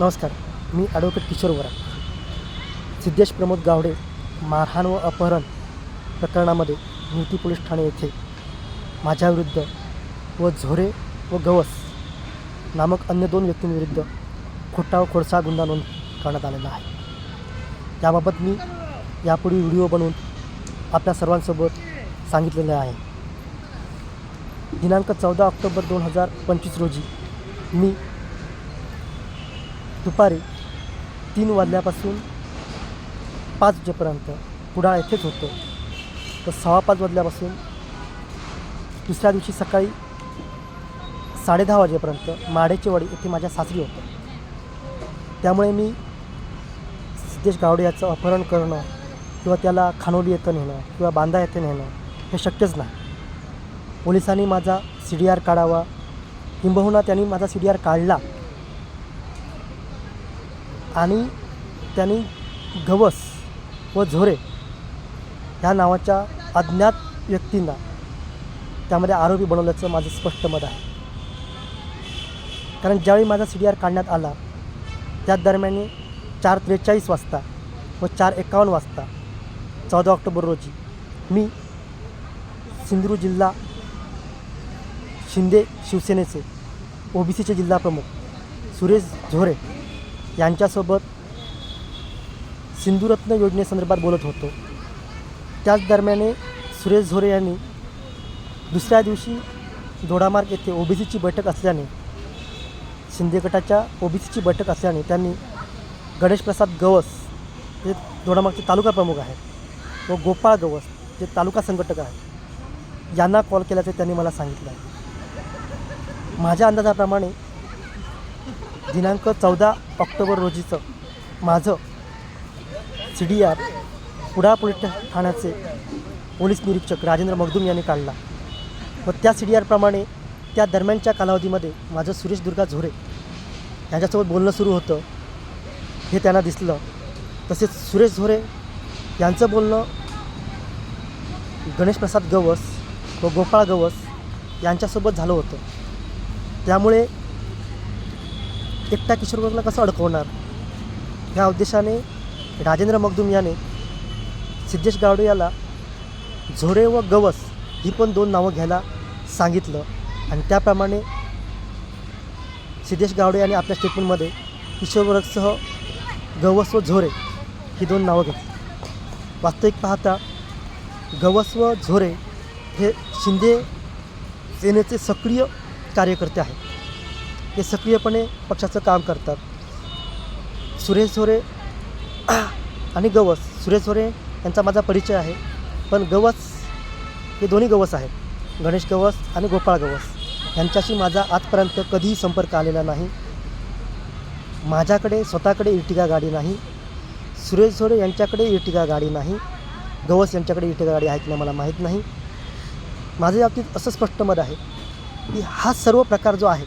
नमस्कार मी ॲडव्होकेट किशोर वरा. सिद्धेश प्रमोद गावडे मारहाण व अपहरण प्रकरणामध्ये निवती पोलीस ठाणे येथे माझ्याविरुद्ध व झोरे व गवस नामक अन्य दोन व्यक्तींविरुद्ध खोटा व खोडसा गुन्हा नोंद करण्यात आलेला आहे. त्याबाबत मी यापूर्वी व्हिडिओ बनवून आपल्या सर्वांसोबत सांगितलेले आहे. दिनांक चौदा ऑक्टोबर दोन हजार पंचवीस रोजी मी दुपारी तीन वाजल्यापासून पाच वाजेपर्यंत कुडाळ येथेच होतो. तर सव्वा पाच वाजल्यापासून दुसऱ्या दिवशी सकाळी साडेदहा वाजेपर्यंत माडेचेवाडी येथे माझ्या सासरी होतं. त्यामुळे मी सिद्धेश गावडे याचं अपहरण करणं किंवा त्याला खानोली येतं नेणं किंवा बांदा येथे नेणं हे शक्यच नाही. पोलिसांनी माझा सी डी आर काढावा. किंबहुना त्यांनी माझा सी डी आर काढला. आणि त्यांनी गवस व झोरे ह्या नावाच्या अज्ञात व्यक्तींना त्यामध्ये आरोपी बनवल्याचं माझं स्पष्ट मत आहे. कारण ज्यावेळी माझा सी डी आर काढण्यात आला त्या दरम्यान चार त्रेचाळीस वाजता व चार एकावन्न वाजता चौदा ऑक्टोबर रोजी मी सिंधुदुर्ग जिल्हा शिंदे शिवसेनेचे ओ बी सीचे जिल्हाप्रमुख सुरेश झोरे यांच्यासोबत सिंधुरत्न योजनेसंदर्भात बोलत होतो. त्याच दरम्याने सुरेश झोरे यांनी दुसऱ्या दिवशी दोडामार्ग येथे ओ बी सीची बैठक असल्याने शिंदे गटाच्या ओ बी सीची बैठक असल्याने त्यांनी गणेशप्रसाद गवस जे दोडामार्गचे तालुका प्रमुख आहेत व गोपाळ गवस जे तालुका संघटक आहेत यांना कॉल केल्याचे त्यांनी मला सांगितलं आहे. माझ्या अंदाजाप्रमाणे दिनांक चौदा ऑक्टोबर रोजीचं माझं C D R Kudal police ठाण्याचे पोलीस निरीक्षक राजेंद्र मगदूम यांनी काढला. व त्या सी डी आरप्रमाणे त्या दरम्यानच्या कालावधीमध्ये माझं सुरेश दुर्गा झोरे यांच्यासोबत बोलणं सुरू होतं हे त्यांना दिसलं. तसेच सुरेश झोरे यांचं बोलणं गणेश प्रसाद गवस व गोपाळ गवस यांच्यासोबत झालं होतं. त्यामुळे एकटा किशोरवरला कसं अडकवणार? ह्या उद्देशाने राजेंद्र मगदूम याने सिद्धेश गावडे याला झोरे व गवस ही पण दोन नावं घ्यायला सांगितलं. आणि त्याप्रमाणे सिद्धेश गावडे यांनी आपल्या स्टेटमेंटमध्ये किशोरवर्गसह गवस व झोरे ही दोन नावं घेतली. वास्तविक पाहता गवस व झोरे हे शिंदे सेनेचे सक्रिय कार्यकर्ते आहेत. ते सक्रियपणे पक्षाचं काम करतात. सुरेश झोरे आणि गवस सुरेश झोरे यांचा माझा परिचय आहे. पण गवस हे दोन्ही गवस आहेत. गणेश गवस आणि गोपाळ गवस. यांच्याशी माझा आजपर्यंत कधीही संपर्क आलेला नाही. माझ्याकडे स्वतःकडे इर्टिगा गाडी नाही. सुरेश झोरे यांच्याकडे इर्टिगा गाडी नाही. गवस यांच्याकडे इर्टिगा गाडी आहे की नाही मला माहीत नाही. माझं बाबतीत असं स्पष्ट मत आहे की हा सर्व प्रकार जो आहे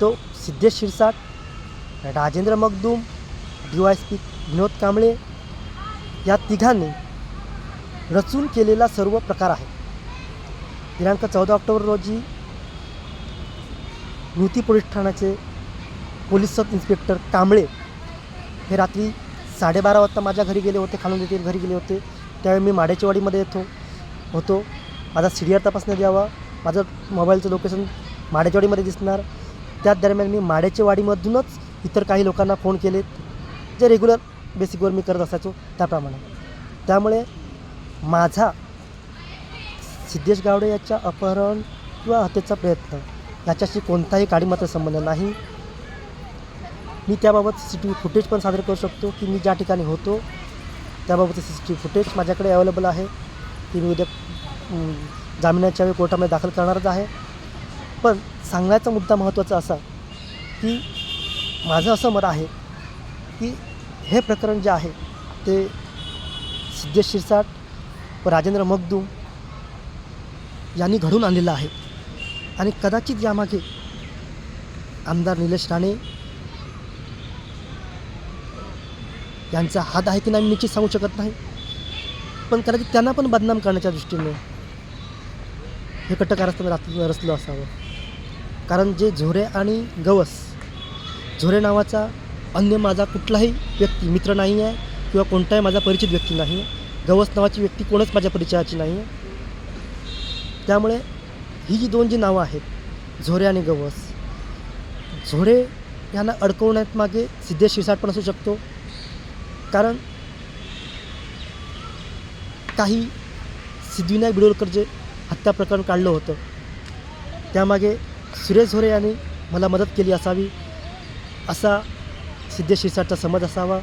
तो Siddhesh Shirsat Rajendra Magdum D Y SP Vinod Kamble या तिघांनी रचून केलेला सर्व प्रकार आहे. दिनांक चौदा ऑक्टोबर रोजी युती पोलीस ठाण्याचे पोलीस सब इन्स्पेक्टर कांबळे हे रात्री साडेबारा वाजता माझ्या घरी गेले होते खालून येथील घरी गेले होते. त्यावेळी मी माडेचेवाडीमध्ये येतो होतो. माझा सी डी आर तपासण्यात यावा. माझं मोबाईलचं लोकेशन माडेचेवाडीमध्ये दिसणार. त्याच दरम्यान मी माडेचेवाडीमधूनच इतर काही लोकांना फोन केलेत जे रेग्युलर बेसिकवर मी करत असायचो त्याप्रमाणे. त्यामुळे माझा सिद्धेश गावडे याच्या अपहरण किंवा हत्येचा प्रयत्न याच्याशी कोणताही काडीमात्र संबंध नाही. मी त्याबाबत C C T V footage पण सादर करू शकतो की मी ज्या ठिकाणी होतो त्याबाबतचं C C T V footage माझ्याकडे अवेलेबल आहे ती मी उद्या जामिनाच्या वेळी कोर्टामध्ये दाखल करणारच आहे. पण सांगण्याचा मुद्दा महत्त्वाचा असा की माझं असं मत आहे की हे प्रकरण जे आहे ते सिद्धेश शिरसाट व राजेंद्र मगदूम यांनी घडून आणलेलं आहे. आणि कदाचित यामागे आमदार निलेश राणे यांचा हात आहे की नाही मी निश्चित सांगू शकत नाही. पण कदाचित त्यांना पण बदनाम करण्याच्या दृष्टीने हे कटकारस्थान रात रचलं असावं. कारण जे झोरे आणि गवस झोरे नावाचा अन्य माझा कुठलाही व्यक्ती मित्र नाही आहे किंवा कोणताही माझा परिचित व्यक्ती नाही आहे. गवस नावाची व्यक्ती कोणच माझ्या परिचयाची नाही आहे. त्यामुळे ही जी दोन जी नावं आहेत झोरे आणि गवस झोरे यांना अडकवण्यात मागे सिद्धेश शिरसाट पण असू शकतो. कारण काही सिद्धिविनायक बिडोलकर जे हत्या प्रकरण काढलं होतं त्यामागे सुरेश झोरे यांनी मला मदत केली असावी असा सिद्धेश शिरसाटचा समज असावा.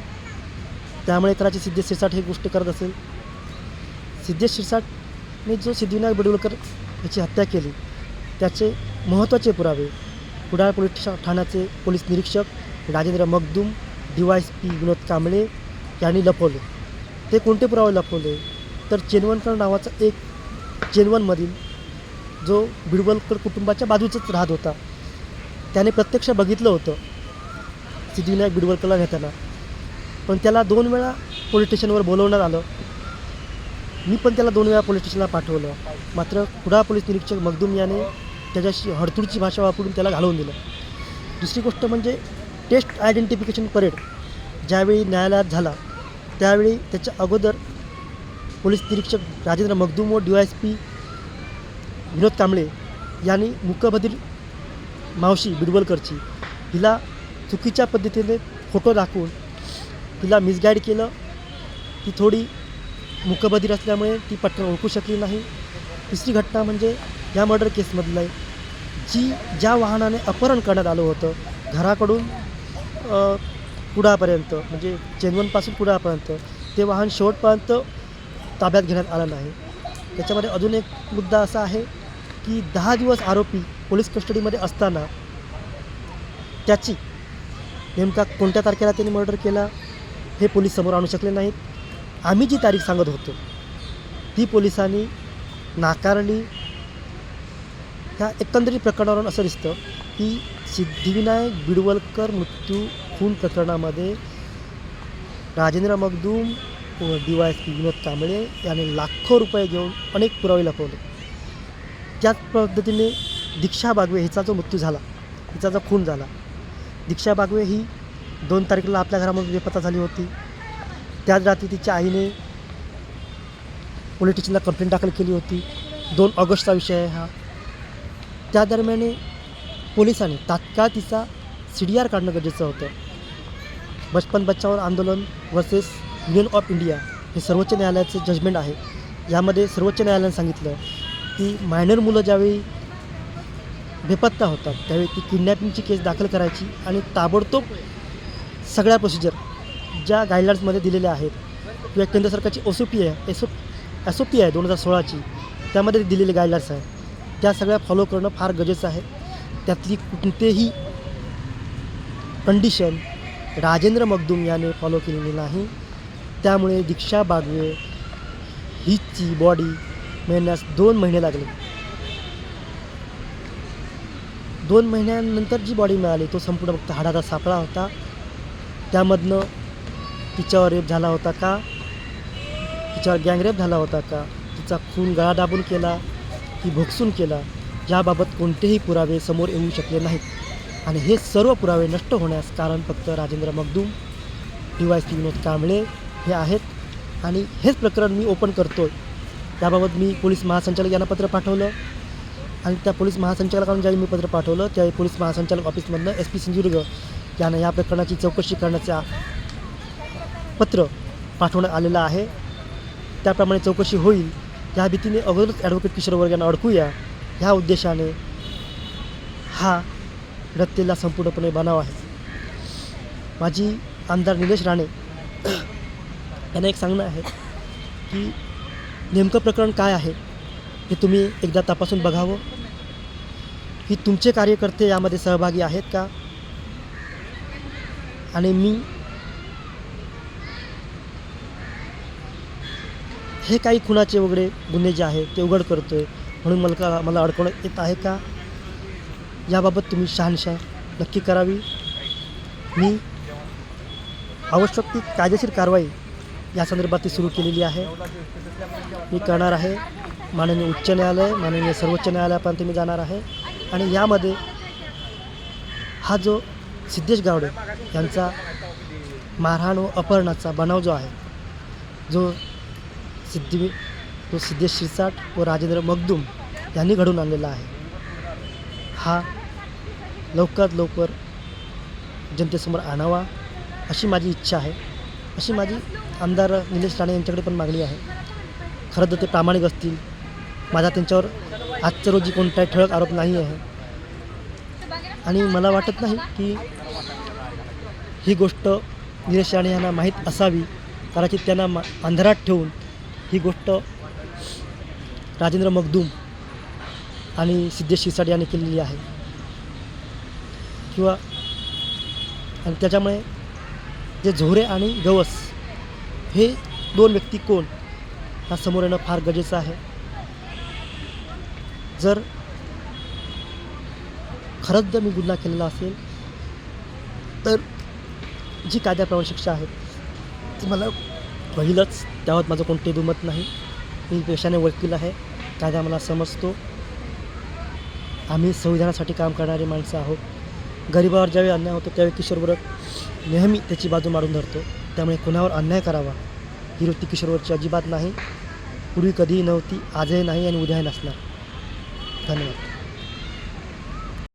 त्यामुळे कदाचित सिद्धेश शिरसाट ही गोष्ट करत असेल. सिद्धेश शिरसाटने जो सिद्धिविनायक बिडोलकर याची हत्या केली त्याचे महत्त्वाचे पुरावे कुडाळ पोलीस ठा- ठाण्याचे पोलीस निरीक्षक Rajendra Magdum D Y P Vinod Kamble यांनी लपवले. ते कोणते पुरावे लपवले? तर चेनवनकर नावाचा एक चेनवनमधील जो बिडवलकर कुटुंबाच्या बाजूचंच राहत होता. त्याने प्रत्यक्ष बघितलं होतं सिद्धिविनायक बिडवलकरला घेताना. पण त्याला दोन वेळा पोलीस स्टेशनवर बोलवण्यात आलं. मी पण त्याला दोन वेळा पोलीस स्टेशनला पाठवलं. मात्र कुडाळ पोलीस निरीक्षक मगदूम याने त्याच्याशी हडतुडची भाषा वापरून त्याला घालवून दिलं. दुसरी गोष्ट म्हणजे टेस्ट आयडेंटिफिकेशन परेड ज्यावेळी न्यायालयात झाला त्यावेळी त्याच्या अगोदर पोलीस निरीक्षक राजेंद्र मगदूम व D Y S P Vinod Kamble यांनी मुकबधीर मावशी बिडवलकरची हिला चुकीच्या पद्धतीने फोटो दाखवून तिला मिसगाईड केलं. ती थोडी मुकबधीर असल्यामुळे ती पटकन ओळखू शकली नाही. तिसरी घटना म्हणजे या मर्डर केसमधलं आहे. जी ज्या वाहनाने अपहरण करण्यात आलं होतं घराकडून कुडापर्यंत म्हणजे चेनवनपासून कुडापर्यंत ते वाहन शेवटपर्यंत ताब्यात घेण्यात आलं नाही. त्याच्यामध्ये अजून एक मुद्दा असा आहे की दहा दिवस आरोपी पोलीस कस्टडीमध्ये असताना त्याची नेमका कोणत्या तारखेला त्यांनी मर्डर केला हे पोलीस समोर आणू शकले नाहीत. आम्ही जी तारीख सांगत होतो ती पोलिसांनी नाकारली. ह्या एकंदरीत प्रकरणावरून असं दिसतं की सिद्धिविनायक बिडवलकर मृत्यू खून प्रकरणामध्ये Rajendra Magdum D Y S P Vinod Kamble यांनी लाखो रुपये घेऊन अनेक पुरावे लपवले. त्याच पद्धतीने दीक्षा बागवे हिचा जो मृत्यू झाला हिचा जो खून झाला दीक्षा बागवे ही दोन तारखेला आपल्या घरामध्ये बेपत्ता झाली होती. त्याच रात्री तिच्या आईने पोलीस स्टेशनला कंप्लेंट दाखल केली होती. दोन ऑगस्टचा विषय आहे हा. त्या दरम्याने पोलिसांनी तात्काळ तिचा सी डी आर काढणं गरजेचं होतं. बचपन बच्चावर आंदोलन वर्सेस युनियन ऑफ इंडिया हे सर्वोच्च न्यायालयाचं जजमेंट आहे. यामध्ये सर्वोच्च न्यायालयानं सांगितलं की मायनर मुलं ज्यावेळी बेपत्ता होतात त्यावेळी ती किडनॅपिंगची केस दाखल करायची आणि ताबडतोब सगळ्या प्रोसिजर ज्या गाईडलाईन्समध्ये दिलेल्या आहेत किंवा केंद्र सरकारची ओ सी पी आहे S O S O P आहे दोन हजार सोळाची त्यामध्ये दिलेले गाईडलाईन्स आहे. त्या सगळ्या फॉलो करणं फार गरजेचं आहे. त्यातली कोणतेही कंडिशन राजेंद्र मगदूम याने फॉलो केलेली नाही. त्यामुळे दीक्षा बागवे हिची बॉडी मिळण्यास दोन महिने लागले. दोन महिन्यानंतर जी बॉडी मिळाली तो संपूर्ण फक्त हाडाचा सापळा होता. त्यामधनं तिच्यावर रेप झाला होता का? तिच्यावर गँगरेप झाला होता का? तिचा खून गळा दाबून केला ती भोगसून केला? याबाबत कोणतेही पुरावे समोर येऊ शकले नाहीत. आणि हे सर्व पुरावे नष्ट होण्यास कारण फक्त Rajendra Magdum D Y C Vinod Kamble हे आहेत. आणि हेच प्रकरण मी ओपन करतो आहे त्याबाबत मी पोलीस महासंचालक यांना पत्र पाठवलं. आणि त्या पोलीस महासंचालकांना ज्यावेळी मी पत्र पाठवलं त्यावेळी पोलीस महासंचालक ऑफिसमधनं एस पी सिंधुदुर्ग यांना या प्रकरणाची चौकशी करण्याचा पत्र पाठवण्यात आलेलं आहे. त्याप्रमाणे चौकशी होईल. त्या भीतीने अगोदरच ॲडव्होकेट किशोर वर्ग यांना अडकूया. ह्या उद्देशाने हा रत्तेला संपूर्णपणे बनाव आहे. माझी आमदार निलेश राणे यांना एक सांगणं आहे की नेमकं प्रकरण काय आहे हे तुम्ही एकदा तपासून बघावं. की तुमचे कार्यकर्ते यामध्ये सहभागी आहेत का? आणि मी हे काही खुनाचे वगैरे गुन्हे जे आहेत ते उघड करतो आहे म्हणून मला का मला अडकवण्यात येत आहे का? याबाबत तुम्ही शहानशा नक्की करावी. मी आवश्यक ती कायदेशीर कारवाई या संदर्भात ती सुरू केलेली आहे. मी करणार आहे. माननीय उच्च न्यायालय माननीय सर्वोच्च न्यायालयापर्यंत मी जाणार आहे. आणि यामध्ये हा जो सिद्धेश गावडे यांचा मारहाण व अपहरणाचा बनाव जो आहे जो सिद्धी तो सिद्धेश शिरसाट व राजेंद्र मगदूम यांनी घडून आणलेला आहे हा लवकरात लवकर जनतेसमोर आणावा अशी माझी इच्छा आहे. अशी माझी आमदार निलेश राणे यांच्याकडे पण मागणी आहे. खरं तर ते प्रामाणिक असतील. माझा त्यांच्यावर आजच्या रोजी कोणताही ठळक आरोप नाही आहे. आणि मला वाटत नाही की ही गोष्ट निलेश राणे यांना माहीत असावी. कदाचित त्यांना मा अंधारात ठेवून ही गोष्ट राजेंद्र मगदूम आणि सिद्धेश शिरसाट यांनी केलेली आहे. किंवा आणि त्याच्यामुळे जे झोरे आणि गवस हे दोन व्यक्ती कोण? हा समोर येणं फार गरजेचं आहे. जर खरंच जर मी गुन्हा केलेला असेल तर जी कायद्याप्रमाणे शिक्षा आहे ती मला पहिलंच त्यावर माझं कोणतेही दुमत नाही. मी पेशाने वकील आहे कायदा मला समजतो. आम्ही संविधानासाठी काम करणारी माणसं आहोत. गरिबावर ज्यावेळी अन्याय होतो त्यावेळी किशोरवरत नेहमी त्याची बाजू मारून धरतो. त्यामुळे कुणावर अन्याय करावा? ही वृत्ती किशोरवरची अजिबात नाही. पूर्वी कधीही नव्हती आजही नाही आणि उद्याही नसणार. धन्यवाद.